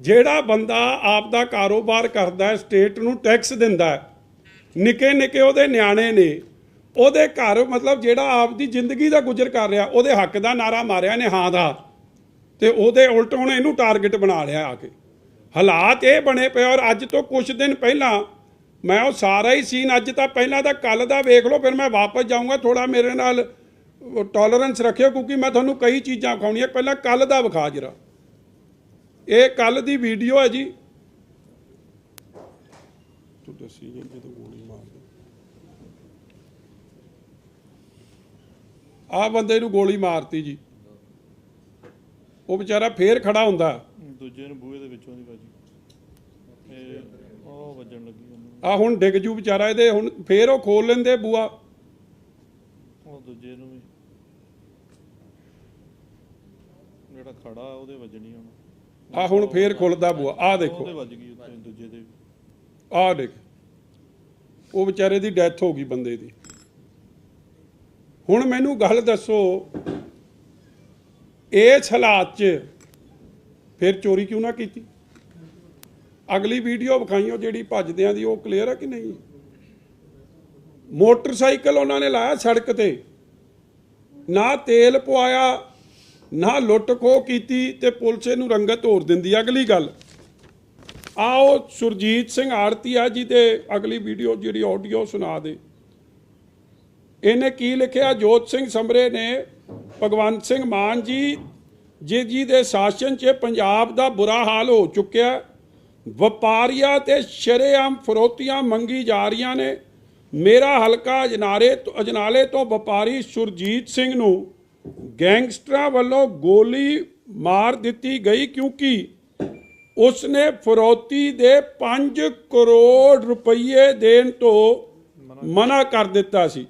ਜਿਹੜਾ ਬੰਦਾ ਆਪ ਦਾ ਕਾਰੋਬਾਰ ਕਰਦਾ ਹੈ, ਸਟੇਟ ਨੂੰ ਟੈਕਸ ਦਿੰਦਾ ਹੈ, ਨਿੱਕੇ ਨਿੱਕੇ ਉਹਦੇ ਨਿਆਣੇ ਨੇ, ਉਹਦੇ ਘਰ ਮਤਲਬ ਜਿਹੜਾ ਆਪ ਦੀ ਜ਼ਿੰਦਗੀ ਦਾ ਗੁਜ਼ਰ ਕਰ ਰਿਹਾ, ਉਹਦੇ ਹੱਕ ਦਾ ਨਾਰਾ ਮਾਰਿਆ ਨੇ ਹਾਂ ਦਾ, ਤੇ ਉਹਦੇ ਉਲਟ ਹੁਣ ਇਹਨੂੰ ਟਾਰਗੇਟ ਬਣਾ ਲਿਆ ਆ ਕੇ। ਹਾਲਾਤ ਇਹ ਬਣੇ ਪਏ ਔਰ ਅੱਜ ਤੋਂ ਕੁਝ ਦਿਨ ਪਹਿਲਾਂ ਮੈਂ ਉਹ ਸਾਰਾ ਹੀ ਸੀਨ ਅੱਜ ਤਾਂ ਪਹਿਲਾਂ ਤਾਂ ਕੱਲ ਦਾ ਵੇਖ ਲਓ, ਫਿਰ ਮੈਂ ਵਾਪਸ ਜਾਊਂਗਾ ਥੋੜਾ ਮੇਰੇ ਨਾਲ ਟੋਲਰੈਂਸ ਰੱਖਿਓ, ਕਿਉਂਕਿ ਮੈਂ ਤੁਹਾਨੂੰ ਕਈ ਚੀਜ਼ਾਂ ਵਿਖਾਉਣੀਆਂ, ਪਹਿਲਾਂ ਕੱਲ ਦਾ ਵਿਖਾ ਜਰਾ। ਇਹ ਕੱਲ ਦੀ ਵੀਡੀਓ ਹੈ ਜੀ। ਤੂੰ ਦੱਸੀ ਜੇ ਜਦੋਂ ਗੋਲੀ ਮਾਰਦੇ। ਆ ਬੰਦੇ ਨੂੰ ਗੋਲੀ ਮਾਰਤੀ ਜੀ। ਉਹ ਵਿਚਾਰਾ ਫੇਰ ਖੜਾ ਹੁੰਦਾ। ਦੂਜੇ ਨੂੰ ਬੂਹੇ ਦੇ ਵਿੱਚੋਂ ਦੀ ਇਹ ਉਹ ਵੱਜਣ ਲੱਗੀ ਆ ਹੁਣ ਡਿੱਗ ਜੂ ਵਿਚਾਰਾ ਇਹਦੇ ਹੁਣ ਫੇਰ ਉਹ ਖੋਲ ਲੈਂਦੇ ਬੂਆ ਉਹ ਦੂਜੇ ਨੂੰ ਵੀ। ਜਿਹੜਾ ਖੜਾ ਉਹਦੇ ਵੱਜਣੀ ਹੁਣ ਆ ਹੁਣ ਫੇਰ ਖੁੱਲਦਾ ਬੂਆ। ਆ ਦੇਖੋ। ਆ ਦੇਖ। ਉਹ ਵਿਚਾਰੇ ਦੀ ਡੈਥ ਹੋ ਗਈ ਬੰਦੇ ਦੀ। ਹੁਣ ਮੈਨੂੰ ਗੱਲ ਦੱਸੋ ਇਸ ਹਾਲਾਤ 'ਚ ਫਿਰ ਚੋਰੀ ਕਿਉਂ ਨਾ ਕੀਤੀ? ਅਗਲੀ ਵੀਡੀਓ ਵਿਖਾਈਓ ਜਿਹੜੀ ਭੱਜਦਿਆਂ ਦੀ ਉਹ ਕਲੀਅਰ ਹੈ ਕਿ ਨਹੀਂ? ਮੋਟਰਸਾਈਕਲ ਉਹਨਾਂ ਨੇ ਲਾਇਆ ਸੜਕ ਤੇ। ਨਾ ਤੇਲ ਪਵਾਇਆ ਨਾ ਲੁੱਟ ਖੋਹ ਕੀਤੀ ਤੇ ਪੁਲਿਸ ਇਹਨੂੰ ਰੰਗਤ ਹੋਰ ਦਿੰਦੀ ਅਗਲੀ ਗੱਲ। ਆਓ ਸੁਰਜੀਤ ਸਿੰਘ ਆੜਤੀਆ ਜੀ ਦੇ ਅਗਲੀ ਵੀਡੀਓ ਜਿਹੜੀ ਆਡੀਓ ਸੁਣਾ ਦੇ। ਇਹਨੇ ਕੀ ਲਿਖਿਆ? ਜੋਤ ਸਿੰਘ ਸਮਰੇ ਨੇ ਭਗਵੰਤ ਸਿੰਘ ਮਾਨ ਜੀ ਜੀ ਜੀ ਦੇ ਸ਼ਾਸਨ 'ਚ ਪੰਜਾਬ ਦਾ ਬੁਰਾ ਹਾਲ ਹੋ ਚੁੱਕਿਆ। ਵਪਾਰੀਆਂ ਤੇ ਸ਼ਰੇਆਮ ਫਰੋਤੀਆਂ ਮੰਗੀ ਜਾ ਰਹੀਆਂ ਨੇ। ਮੇਰਾ ਹਲਕਾ ਅਜਨਾਰੇ ਤੋਂ ਅਜਨਾਲੇ ਤੋਂ ਵਪਾਰੀ ਸੁਰਜੀਤ ਸਿੰਘ ਨੂੰ ਗੈਂਗਸਟਰਾਂ ਵੱਲੋਂ ਗੋਲੀ ਮਾਰ ਦਿੱਤੀ ਗਈ ਕਿਉਂਕਿ ਉਸਨੇ ਫਰੋਤੀ ਦੇ 5 ਕਰੋੜ ਰੁਪਏ ਦੇਣ ਤੋਂ ਮਨਾ ਕਰ ਦਿੱਤਾ ਸੀ।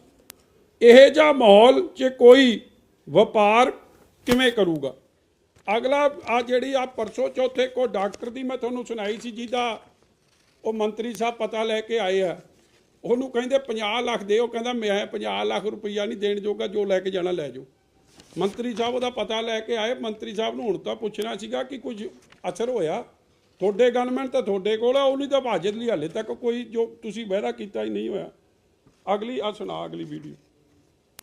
ਇਹ ਜਿਹਾ ਮਾਹੌਲ 'ਚ ਕੋਈ ਵਪਾਰ ਕਿਵੇਂ ਕਰੂਗਾ? ਅਗਲਾ, ਆ ਜਿਹੜੀ ਆ ਪਰਸੋਂ ਚੌਥੇ ਕੋ ਡਾਕਟਰ ਦੀ ਮੈਂ ਤੁਹਾਨੂੰ ਸੁਣਾਈ ਸੀ ਜਿਹਦਾ ਉਹ ਮੰਤਰੀ ਸਾਹਿਬ ਪਤਾ ਲੈ ਕੇ ਆਏ ਆ। ਉਹਨੂੰ ਕਹਿੰਦੇ 50 ਲੱਖ ਦੇ ਉਹ ਕਹਿੰਦਾ ਮੈਂ 50 ਲੱਖ ਰੁਪਈਆ ਨਹੀਂ ਦੇਣ ਜੋਗਾ, ਜੋ ਲੈ ਕੇ ਜਾਣਾ ਲੈ ਜਾਓ। ਮੰਤਰੀ ਸਾਹਿਬ ਉਹਦਾ ਪਤਾ ਲੈ ਕੇ ਆਏ। ਮੰਤਰੀ ਸਾਹਿਬ ਨੂੰ ਹੁਣ ਤਾਂ ਪੁੱਛਣਾ ਸੀਗਾ ਕਿ ਕੁਝ ਅਸਰ ਹੋਇਆ। ਤੁਹਾਡੇ ਗਨਮੈਨ ਤਾਂ ਤੁਹਾਡੇ ਕੋਲ ਆ, ਉਹ ਤਾਂ ਭਾਜਤ ਲਈ ਹਾਲੇ ਤੱਕ ਕੋਈ ਜੋ ਤੁਸੀਂ ਵਾਅਦਾ ਕੀਤਾ ਹੀ ਨਹੀਂ ਹੋਇਆ। ਅਗਲੀ ਆ ਸੁਣਾ ਅਗਲੀ ਵੀਡੀਓ।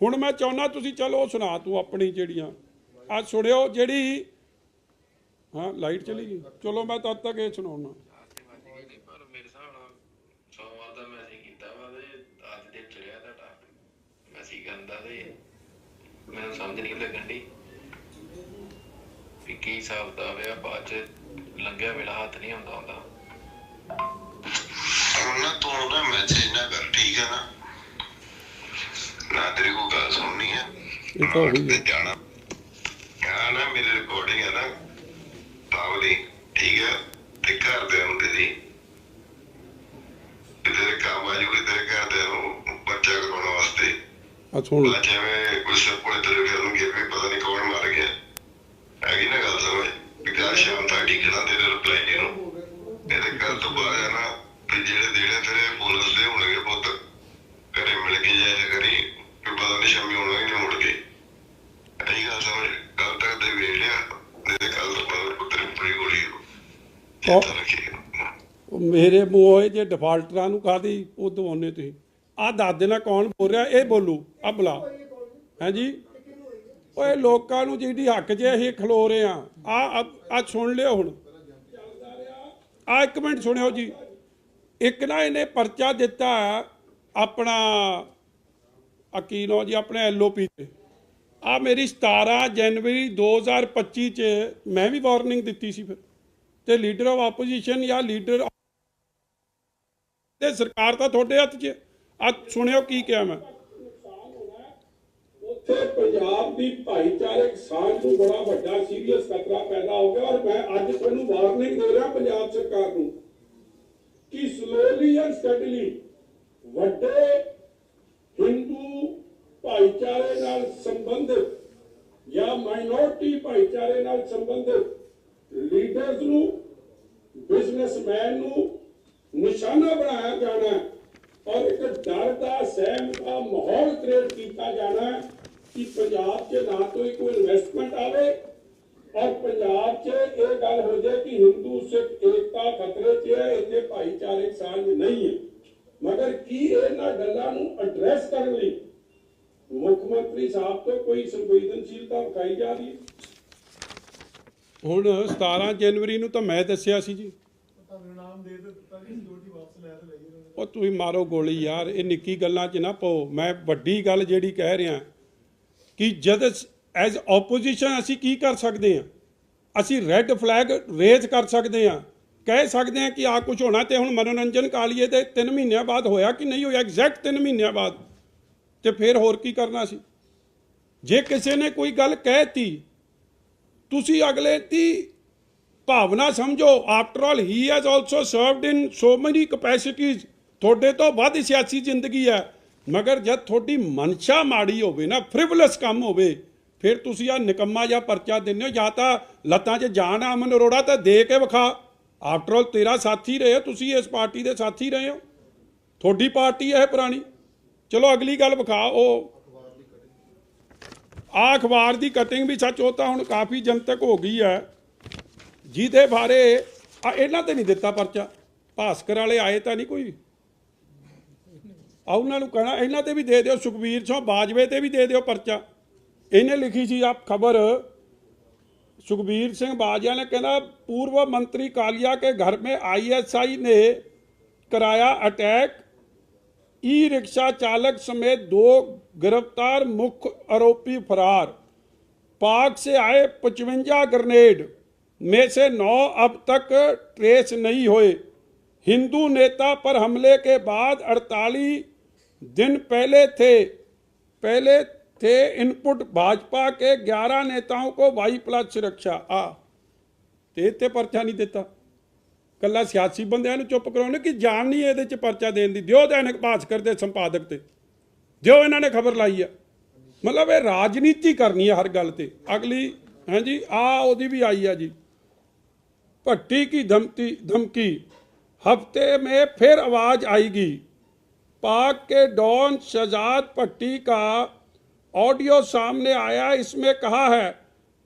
ਹੁਣ ਮੈਂ ਚਾਹੁੰਦਾ ਤੁਸੀਂ ਚਲੋ ਸੁਣਾ ਤੂੰ ਆਪਣੀ ਜਿਹੜੀਆਂ। ਆ ਸੁਣਿਓ ਜਿਹੜੀ, ਹਾਂ, ਲਾਈਟ ਚਲੀ ਗਈ। ਚਲੋ ਮੈਂ ਤਦ ਤੱਕ ਇਹ ਸੁਣਾਉਣਾ। ਸੋਮਵਾਰ ਦਾ ਮੈਸੇਜ ਕੀਤਾ ਵਾ ਤੇ ਅੱਜ ਦੇ ਚੜਿਆ ਤੁਹਾਡਾ। ਮੈਸੇਜ ਕਰਨ ਤੇ ਮੈਨੂੰ ਸਮਝ ਨਹੀਂ ਲੱਗਣ ਦੀ ਵੀ ਕੀ ਹਿਸਾਬ ਦਾ ਹੋਇਆ ਬਾਅਦ ਚ ਲੰਘਿਆ ਵੇਲਾ ਹੱਥ ਨਹੀਂ ਹੁੰਦਾ। ਹੁਣ ਨਾ ਤੂੰ ਨਾ ਮੈਸੇਜ ਨਾ ਕਰ ਠੀਕ ਹੈ ਨਾ? ਨਾ ਤੇਰੀ ਕੋਈ ਗੱਲ ਸੁਣਨੀ ਹੈ ਇਹ ਤਾਂ ਹੈ ਜਾਣਾ ਆ। ਨਾ ਮੇਰੀ ਰਿਕਾਰਡਿੰਗ ਹੈ ਨਾ ਪਾਵਲੀ ਠੀਕ ਹੈ ਤੇ ਘਰ ਦੇ ਹੁੰਦੇ ਸੀ। ਤੇ ਤੇਰੇ ਕੰਮ ਆ ਜੂਗੀ ਤੇਰੇ ਘਰ ਦੇ ਨੂੰ ਬੱਚਾ ਕਰਾਉਣ ਵਾਸਤੇ। ਆ ਸੁਣ ਨਾ ਜਿਵੇਂ ਸਭ ਕੋਲੇ ਤੇਰੇ ਫਿਰਨਗੇ ਵੀ ਪਤਾ ਨਹੀਂ ਕੌਣ ਮਾਰ ਗਿਆ। ਹੈਗੀ ਨਾ ਗੱਲ ਸਮਝ? ਵੀ ਕੱਲ ਸ਼ਾਮ ਤੱਕ ਟਿਕਣਾ ਤੇਰੇ ਰਿਪਲਾਈ ਨੂੰ ਇਹਦੇ ਘਰ ਤੋਂ ਬਾਹਰ ਆ ਨਾ ਵੀ ਜਿਹੜੇ ਦੇਣੇ ਤੇਰੇ ਪੁਲਿਸ ਦੇ ਹੋਣਗੇ ਪੁੱਤ ਘਰੇ ਮਿਲ ਕੇ ਜਾਇਆ ਕਰੀ ਵੀ ਪਤਾ ਨਹੀਂ ਸ਼ਾਮੀ ਆਉਣਾ ਹੀ ਨਹੀਂ ਮੁੜ ਕੇ। ਇਹੀ ਗੱਲ ਸਮਝ? ਕੱਲ ਤੱਕ ਤੇ ਵੇਖ ਲਿਆ ਨਹੀਂ ਤੇ ਕੱਲ ਤੋਂ ਬਾਅਦ ਪੁੱਤਰ ਪੂਰੀ ਗੋਲੀ ਉਹ ਮੇਰੇ ਮੂੰਹੋਂ ਜੇ ਡਿਫਾਲਟਰਾਂ ਨੂੰ ਕਾਦੀ ਉਹ ਦਵਾਉਨੇ ਤੁਸੀਂ। ਆ ਦੱਸ ਦੇਣਾ ਕੌਣ ਬੋਲ ਰਿਹਾ ਇਹ ਬੋਲੂ ਆ ਬੁਲਾ ਹਾਂਜੀ। ਓਏ ਲੋਕਾਂ ਨੂੰ ਜਿਹੜੀ ਹੱਕ ਜੇ ਅਸੀਂ ਖਲੋ ਰਹੇ ਆ ਆ ਆ ਸੁਣ ਲਿਓ ਹੁਣ। ਆ ਇੱਕ ਮਿੰਟ ਸੁਣਿਓ ਜੀ। ਇੱਕ ਨਾ ਇਹਨੇ ਪਰਚਾ ਦਿੱਤਾ ਆਪਣਾ ਅਕੀਨੋ ਜੀ, ਆਪਣੇ ਐਲਓਪੀ ਤੇ। ਆ ਮੇਰੀ 17 ਜਨਵਰੀ 2025 ਚ ਮੈਂ ਵੀ ਵਾਰਨਿੰਗ ਦਿੱਤੀ ਸੀ ਫਿਰ। ਤੇ ਲੀਡਰ ਆਫ ਆਪੋਜੀਸ਼ਨ ਜਾਂ ਲੀਡਰ ਤੇ ਸਰਕਾਰ ਤਾਂ ਤੁਹਾਡੇ ਹੱਥ 'ਚ ਆ ਸੁਣਿਓ ਕੀ ਕਿਹਾ ਮੈਂ। ਉੱਥੇ ਪੰਜਾਬ ਦੀ ਭਾਈਚਾਰਕ ਸਾਂਝ ਨੂੰ ਬੜਾ ਵੱਡਾ ਸੀਰੀਅਸ ਖਤਰਾ ਪੈਦਾ ਹੋ ਗਿਆ ਔਰ ਮੈਂ ਅੱਜ ਤੁਹਾਨੂੰ ਵਾਰਨਿੰਗ ਦੇ ਰਿਹਾ ਪੰਜਾਬ ਸਰਕਾਰ ਨੂੰ ਕਿ ਸਲੋਲੀ ਐਂਡ ਸਟੈਡਲੀ ਵੱਡੇ ਹਿੰਦੂ ਭਾਈਚਾਰੇ ਨਾਲ ਸੰਬੰਧਿਤ ਜਾਂ ਮਾਈਨੋਰਟੀ ਭਾਈਚਾਰੇ ਨਾਲ ਸੰਬੰਧਿਤ ਲੀਡਰਸ ਨੂੰ ਬਿਜ਼ਨਸਮੈਨ ਨੂੰ ਨਿਸ਼ਾਨਾ ਬਣਾਇਆ ਜਾਣਾ ਔਰ ਇੱਕ ਡਰ ਦਾ ਸਹਿਮ ਦਾ ਮਾਹੌਲ ਕ੍ਰੀਏਟ ਕੀਤਾ ਜਾਣਾ ਕਿ ਪੰਜਾਬ 'ਚ ਨਾ ਕੋਈ ਕੋਈ ਇਨਵੈਸਟਮੈਂਟ ਆਵੇ ਔਰ ਪੰਜਾਬ 'ਚ ਇਹ ਗੱਲ ਹੋ ਜਾਏ ਕਿ ਹਿੰਦੂ ਸਿੱਖ ਏਕਤਾ ਖਤਰੇ 'ਚ ਹੈ ਇੱਥੇ ਭਾਈਚਾਰਕ ਸਾਂਝ ਨਹੀਂ ਹੈ। ਮਗਰ ਕੀ ਇਹਨਾਂ ਗੱਲਾਂ ਨੂੰ ਐਡਰੈਸ ਕਰਨ ਲਈ ਮੁੱਖ ਮੰਤਰੀ ਸਾਹਿਬ ਤੋਂ ਕੋਈ ਸੰਵੇਦਨਸ਼ੀਲਤਾ ਵਿਖਾਈ ਜਾ ਰਹੀ ਹੈ? ਹੁਣ 17 ਜਨਵਰੀ ਨੂੰ ਤਾਂ ਮੈਂ ਦੱਸਿਆ ਸੀ ਜੀ। ਉਹ ਤੁਸੀਂ ਮਾਰੋ ਗੋਲੀ ਯਾਰ ਇਹ ਨਿੱਕੀ ਗੱਲਾਂ 'ਚ ਨਾ ਪਾਓ। ਮੈਂ ਵੱਡੀ ਗੱਲ ਜਿਹੜੀ ਕਹਿ ਰਿਹਾ ਕਿ ਜਦ ਐਜ਼ ਆਪੋਜੀਸ਼ਨ ਅਸੀਂ ਕੀ ਕਰ ਸਕਦੇ ਹਾਂ? ਅਸੀਂ ਰੈੱਡ ਫਲੈਗ ਰੇਜ਼ ਕਰ ਸਕਦੇ ਹਾਂ। ਕਹਿ ਸਕਦੇ ਹਾਂ ਕਿ ਆ ਕੁਝ ਹੋਣਾ ਤੇ ਹੁਣ ਮਨੋਰੰਜਨ ਕਾਲੀਏ ਦੇ 3 ਮਹੀਨਿਆਂ ਬਾਅਦ ਹੋਇਆ ਕਿ ਨਹੀਂ ਹੋਇਆ? ਐਗਜ਼ੈਕਟ 3 ਮਹੀਨਿਆਂ ਬਾਅਦ। ਤੇ ਫਿਰ ਹੋਰ ਕੀ ਕਰਨਾ ਸੀ? ਜੇ ਕਿਸੇ ਨੇ ਕੋਈ ਗੱਲ ਕਹਿਤੀ, ਤੁਸੀਂ ਅਗਲੇ ਦੀ ਭਾਵਨਾ ਸਮਝੋ। After all he has also served in so many capacities ਤੁਹਾਡੇ ਤੋਂ ਵੱਧ ਸਿਆਸੀ ਜ਼ਿੰਦਗੀ ਹੈ। ਮਗਰ ਜਦ ਤੁਹਾਡੀ ਮਨਸ਼ਾ ਮਾੜੀ ਹੋਵੇ ਨਾ ਫ੍ਰਿਵਲਸ ਕੰਮ ਹੋਵੇ ਫਿਰ ਤੁਸੀਂ ਆ ਨਿਕੰਮਾ ਜਾਂ ਪਰਚਾ ਦਿੰਦੇ ਹੋ ਜਾਂ ਤਾਂ ਲੱਤਾਂ 'ਚ ਜਾਨ ਆ ਅਮਨ ਅਰੋੜਾ ਤਾਂ ਦੇ ਕੇ ਵਿਖਾ। ਆਫਟਰ ਆਲ ਤੇਰਾ ਸਾਥੀ ਰਹੇ ਹੋ, ਤੁਸੀਂ ਇਸ ਪਾਰਟੀ ਦੇ ਸਾਥੀ ਰਹੇ ਹੋ। ਤੁਹਾਡੀ ਪਾਰਟੀ ਹੈ ਪੁਰਾਣੀ। ਚਲੋ ਅਗਲੀ ਗੱਲ ਵਿਖਾ ਉਹ ਆ ਅਖਬਾਰ ਦੀ ਕਟਿੰਗ ਵੀ ਸੱਚ ਉਹ ਤਾਂ ਹੁਣ ਕਾਫੀ ਜਨਤਕ ਹੋ ਗਈ ਹੈ। ਜਿਹਦੇ ਬਾਰੇ ਆ ਇਹਨਾਂ ਤੇ ਨਹੀਂ ਦਿੱਤਾ ਪਰਚਾ। ਭਾਸਕਰ ਵਾਲੇ ਆਏ ਤਾਂ ਨਹੀਂ ਕੋਈ। ਆ ਉਹਨਾਂ ਨੂੰ ਕਹਿਣਾ ਇਹਨਾਂ ਤੇ ਵੀ ਦੇ ਦਿਓ ਸੁਖਬੀਰ ਸਿੰਘ ਬਾਜਵੇ ਤੇ ਵੀ ਦੇ ਦਿਓ ਪਰਚਾ ਇਹਨੇ ਲਿਖੀ ਸੀ ਆ ਖਬਰ सुखबीर सिंह बाजिया ने कहना पूर्व मंत्री कालिया के घर में आईएसआई ने कराया अटैक ई रिक्शा चालक समेत दो गिरफ्तार मुख्य आरोपी फरार पाक से आए पचवंजा ग्रेनेड में से नौ अब तक ट्रेस नहीं हुए हिंदू नेता पर हमले के बाद 48 दिन पहले थे पहले थे इनपुट भाजपा के 11 नेताओं को वाई प्लस सुरक्षा आ ਤੇ ਇੱਥੇ ਪਰਚਾ ਨਹੀਂ ਦਿੱਤਾ ਕੱਲਾ ਸਿਆਸੀ ਬੰਦਿਆਂ ਨੂੰ ਚੁੱਪ ਕਰਾਉਣੇ ਕਿ ਜਾਣ ਨਹੀਂ ਇਹਦੇ ਚ ਪਰਚਾ ਦੇਣ ਦੀ ਦਿਓ ਦੈਨਿਕ ਭਾਸਕਰ ਦੇ ਸੰਪਾਦਕ ਤੇ ਦਿਓ ਇਹਨਾਂ ਨੇ ਖਬਰ ਲਾਈ ਆ ਮਤਲਬ ਇਹ ਰਾਜਨੀਤੀ ਕਰਨੀ ਹੈ ਹਰ ਗੱਲ ਤੇ ਅਗਲੀ ਹਾਂਜੀ ਆ ਉਹਦੀ ਵੀ ਆਈ ਆ ਜੀ भट्टी की धमकी धमकी हफ्ते में फिर आवाज आएगी पाक के डॉन शजाद पट्टी का ऑडियो सामने आया, इसमें कहा है,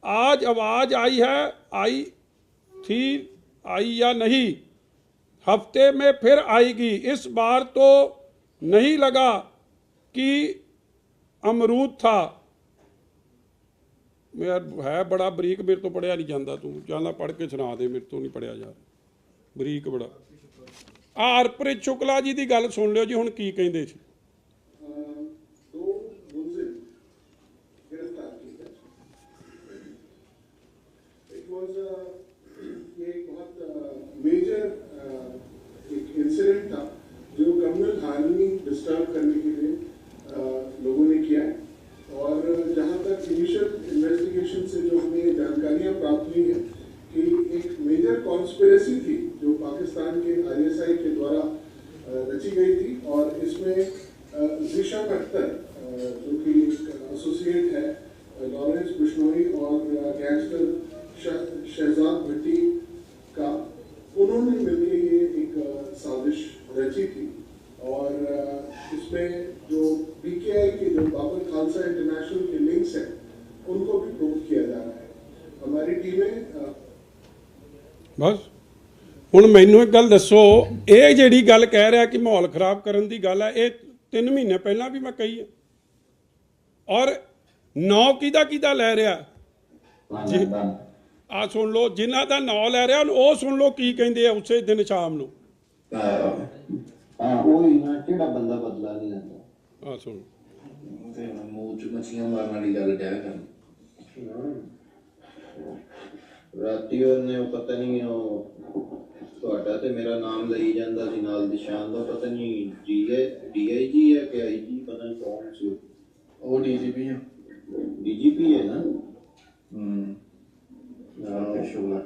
आज आवाज़ आई है, आई थी, आई या नहीं? हफ़्ते में फिर आएगी। इस बार तो नहीं लगा कि अमरूद था। मेरा है बड़ा बरीक, मेरे तो पढ़िया नहीं जाता तू। जाना पढ़ के सुना दे, मेरे तो नहीं पढ़िया जा बरीक बड़ा। ਆ ਹਰਪ੍ਰੀਤ ਸ਼ੁਕਲਾ ਜੀ ਦੀ ਗੱਲ ਸੁਣ ਲਿਓ ਜੀ ਹੁਣ ਕੀ ਕਹਿੰਦੇ ਸੀ ਬਸ। ਹੁਣ ਮੈਨੂੰ ਇੱਕ ਗੱਲ ਦੱਸੋ ਇਹ ਜਿਹੜੀ ਗੱਲ ਕਹਿ ਰਿਹਾ ਕਿ ਮਾਹੌਲ ਖਰਾਬ ਕਰਨ ਦੀ ਗੱਲ ਹੈ ਇਹ 3 ਮਹੀਨੇ ਪਹਿਲਾਂ ਵੀ ਮੈਂ ਕਹੀ ਹੈ ਔਰ ਨੌ ਕਿਹਦਾ ਕਿਹਦਾ ਲੈ ਰਿਹਾ? ਜੀ। ਆ ਸੁਣ ਲਓ ਜਿਨ੍ਹਾਂ ਦਾ ਨਾਂ ਲੈ ਰਿਹਾ ਉਹ ਸੁਣ ਲਓ ਕੀ ਕਹਿੰਦੇ ਆ ਉਸੇ ਦਿਨ ਸ਼ਾਮ ਨੂੰ। ਉਹ ਹੀ ਨਾ ਕਿਹੜਾ ਬੰਦਾ ਬਦਲਾ ਨਹੀਂ ਲੈਂਦਾ? ਆ ਸੁਣ। ਮੂੰਹ ਚ ਮੱਛੀਆਂ ਮਾਰਨ ਵਾਲੀ ਗੱਲ ਡਿਆ ਕਰਨ? ਰਾਤੀ ਉਹਨੇ ਉਹ ਪਤਾ ਨਹੀਂ ਉਹ ਤੁਹਾਡਾ ਤੇ ਮੇਰਾ ਨਾਮ ਲਈ ਜਾਂਦਾ ਸੀ ਨਾਲ ਨਿਸ਼ਾਨ ਦਾ ਪਤਾ ਨਹੀਂ ਡੀਏ ਡੀਆਈਜੀ ਹੈ ਕਿ ਆਈਜੀ ਪਤਾ ਨਹੀਂ ਕੌਣ ਸੀ ਉਹ। ਡੀਜੀਪੀ ਆ। ਡੀਜੀਪੀ ਹੈ ਨਾ? ਹੂੰ। ਹਾਂ ਸ਼ੁਗਲਾ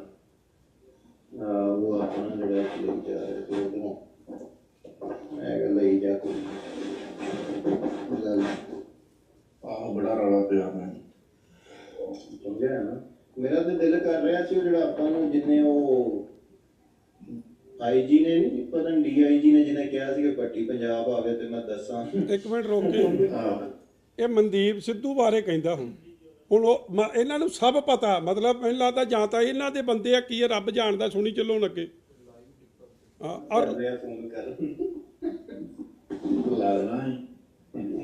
ਹਾਂ, ਉਹ ਆਪਣਾ ਜਿਹੜਾ ਲਈ ਜਾ ਰਿਹਾ ਸੀ ਉਧਰੋਂ ਮੈਂ ਕਿਹਾ ਲਈ ਜਾ ਕੋਈ। ਆਹ ਬੜਾ ਰੌਲਾ ਪਿਆ ਮੈਂ ਸਮਝਿਆ ਨਾ? ਮੇਰਾ ਤੇ ਦਿਲ ਕਰ ਰਿਹਾ ਸੀ ਉਹ ਜਿਹੜਾ ਆਪਾਂ ਨੂੰ ਜਿੰਨੇ ਉਹ ਆਈਜੀ ਨੇ ਨਹੀਂ ਪਤਾ ਨਹੀਂ ਡੀਆਈਜੀ ਨੇ ਜਿਹਨੇ ਕਿਹਾ ਸੀ ਕਿ ਪੱਟੀ ਪੰਜਾਬ ਆਵੇ ਤੇ ਮੈਂ ਦੱਸਾਂ। ਇੱਕ ਮਿੰਟ ਰੁਕ ਕੇ। ਆਹ ਇਹ ਮਨਦੀਪ ਸਿੱਧੂ ਬਾਰੇ ਕਹਿੰਦਾ ਹੁਣ। ਹੁਣ ਉਹ ਮ- ਇਹਨਾਂ ਨੂੰ ਸਭ ਪਤਾ ਮਤਲਬ ਮੈਨੂੰ ਲੱਗਦਾ ਜਾਂ ਤਾਂ ਇਹਨਾਂ ਦੇ ਬੰਦੇ ਆ ਕੀ ਰੱਬ ਜਾਣਦਾ ਸੁਣੀ ਚੱਲੋ ਲੱਗੇ। ਹਾਂ ਔਰ ਫੋਨ ਕਰ। ਲਾ ਦੇਣਾ ਹੈ।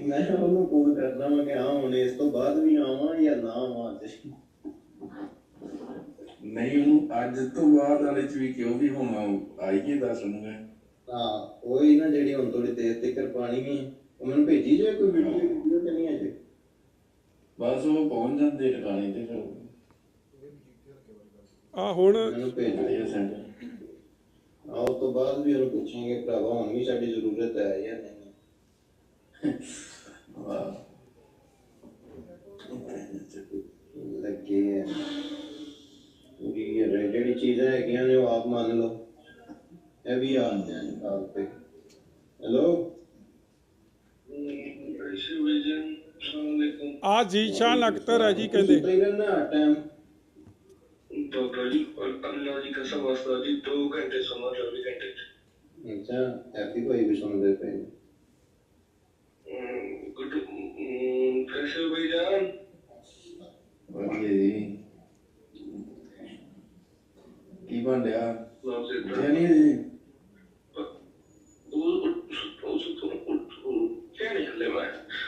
ਮੈਂ ਉਹਨੂੰ ਫੋਨ ਕਰਦਾ ਮੈਂ ਕਿ ਹਾਂ ਹੁਣ ਇਸ ਤੋਂ ਬਾਅਦ ਵੀ ਆਵਾਂ ਜਾਂ ਨਾ ਆਵਾਂ ਅੱਜ? ਨਹੀਂ ਅੱਜ ਤੋਂ ਬਾਅਦ ਵਾਲੇ ਚ ਵੀ ਕਿਉਂ ਵੀ ਹੁਣ ਆਈਏ ਦੱਸ ਨੂੰ ਹੈ ਹਾਂ ਉਹੀ ਨਾ ਜਿਹੜੀ ਹੁਣ ਥੋੜੀ ਦੇਰ ਤੱਕ ਪਾਣੀ ਵੀ ਹੈ। ਉਹ ਮੈਨੂੰ ਭੇਜੀ ਜੇ ਕੋਈ ਵੀਡੀਓ ਵੀਡੀਓ ਤੇ ਨਹੀਂ ਅਜੇ। ਬਸ ਉਹ ਪਹੁੰਚ ਜਾਂਦੇ ਟਿਕਾਣੇ ਤੇ ਫਿਰ। ਆ ਹੁਣ ਮੈਨੂੰ ਭੇਜ ਆ ਸੈਂਟਰ। ਆ ਉਸ ਤੋਂ ਬਾਅਦ ਵੀ ਉਹਨੂੰ ਪੁੱਛਾਂਗੇ ਭਰਾਵਾ ਹੁਣ ਵੀ ਸਾਡੀ ਜ਼ਰੂਰਤ ਹੈ ਜਾਂ ਨਹੀਂ। ਵਾਹ ਲੱਗੇ ਆ ਵੀ ਇਹ ਜਿਹੜੀ ਚੀਜ਼ਾਂ ਹੈਗੀਆਂ ਨੇ ਉਹ ਆਪ ਮੰਨ ਲਓ। ਇਹ ਵੀ ਆ ਜਾਂਦੀਆਂ ਨੇ ਕਾਲ ਤੇ। ਹੈਲੋ ਆ ਜੀ ਸ਼ਾਨ ਅਖਤਰ ਹੈ ਜੀ ਕਹਿੰਦੇ। ਪਹਿਲਾਂ ਨਾ ਟਾਈਮ ਬਾਬਾ ਜੀ ਅੱਲਾ ਜੀ ਕਸਮ ਵਾਸਤਾ ਜੀ 2 ਘੰਟੇ ਸਮਾਂ 24 ਘੰਟੇ। ਅੱਛਾ ਐਪੀ ਕੋਈ ਵੀ ਸੁਣਦੇ ਪਏ ਬਣ ਰਿਹਾ ਯਾਨੀ